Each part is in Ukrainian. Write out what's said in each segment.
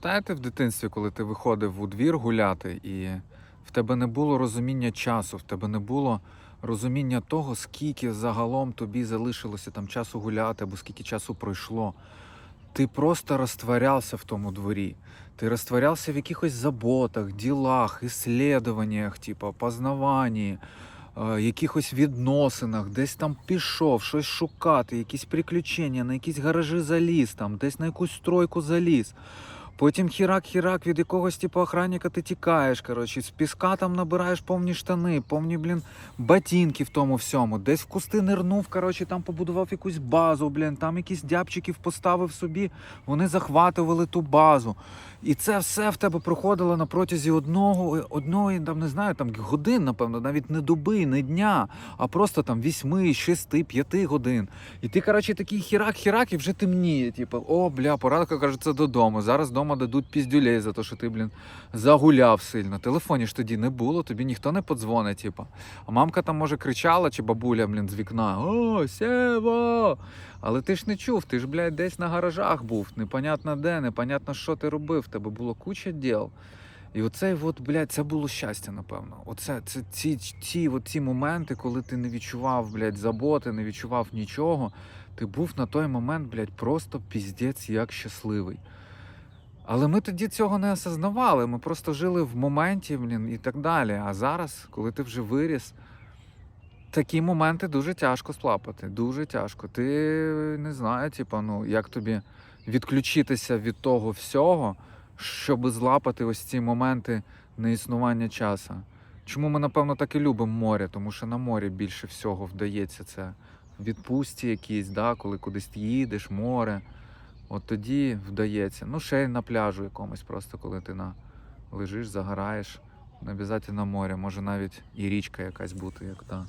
Пам'ятаєте в дитинстві, коли ти виходив у двір гуляти, і в тебе не було розуміння часу, в тебе не було розуміння того, скільки загалом тобі залишилося там часу гуляти, або скільки часу пройшло. Ти просто розтворявся в тому дворі. Ти розтворявся в якихось заботах, ділах, іслідуваннях, типу, познаванні, е, якихось відносинах, десь там пішов, щось шукати, якісь приключення, на якісь гаражі заліз, там, десь на якусь стройку заліз. Потім хірак-хірак від якогось типу охранника ти тікаєш. Коротше, з піска там набираєш повні штани, повні, блін, ботинки в тому всьому. Десь в кусти нирнув, коротше, там побудував якусь базу, блін, там якісь дябчиків поставив собі, вони захватували ту базу. І це все в тебе проходило на протязі одного, одної, там не знаю, там годин, напевно, навіть не доби, не дня, а просто там вісьми, шести, п'яти годин. І ти, коротше, такий хірак-хірак, і вже темніє. Типу, о, бля, пора, кажеться, додому. Зараз вдома дадуть піздюлей за те, що ти, блін, загуляв сильно. Телефоні ж тоді не було, тобі ніхто не подзвонить, типу. А мамка там, може, кричала, чи бабуля, блін, з вікна: О, Сєва! Але ти ж не чув, ти ж, блядь, десь на гаражах був, непонятно де, непонятно, що ти робив. В тебе було куча діл. І оцей, от, блядь, це було щастя, напевно. Оце це ці, ці, от моменти, коли ти не відчував, блядь, заботи, не відчував нічого. Ти був на той момент, блядь, просто піздець як щасливий. Але ми тоді цього не осознавали. Ми просто жили в моменті, блін, і так далі. А зараз, коли ти вже виріс, такі моменти дуже тяжко сплапати. Дуже тяжко. Ти не знаю, типу, ну, як тобі відключитися від того всього, щоб злапати ось ці моменти неіснування часу. Чому ми, напевно, так і любимо море? Тому що на морі більше всього вдається це. Відпустці якісь, да, коли кудись їдеш, море. От тоді вдається. Ну, ще й на пляжу якомусь, просто коли ти на... лежиш, загораєш. На море, може навіть і річка якась бути, як та.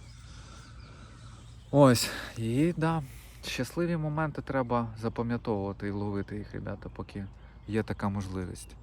Ось. І да, щасливі моменти треба запам'ятовувати і ловити їх, ребята, поки є така можливість.